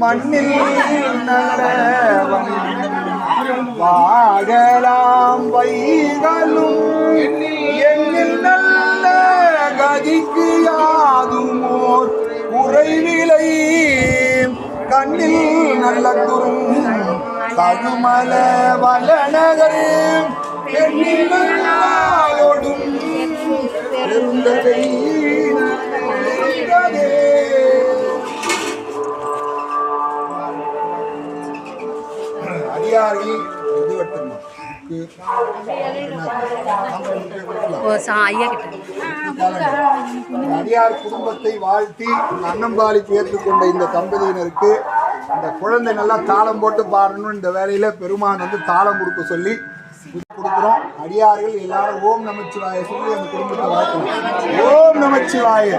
மண்ணில் நல்லவன் வாழலாம் வைகளும். எண்ணில் நல்ல கதிக்கு யாதுமோர் உறைவிலை கண்ணில் நல்ல துரும் கழுமல வளநகர். எண்ணில் நல்லாளொடும் பெருந்தகை கிட்ட. அடியார் குடும்பத்தை வாழ்த்தி அன்னம்பாளிக்கு ஏற்றுக்கொண்ட இந்த தம்பதியினருக்கு இந்த குழந்தை நல்லா தாளம் போட்டு பாடணும். இந்த வேலையில பெருமான் வந்து தாளம் கொடுக்க சொல்லி கொடுக்குறோம். அடியார்கள் எல்லாரும் ஓம் நமச்சிவாய சொல்லி அந்த குடும்பத்தை வாழ்க்கணும் ஓம் நமச்சிவாய.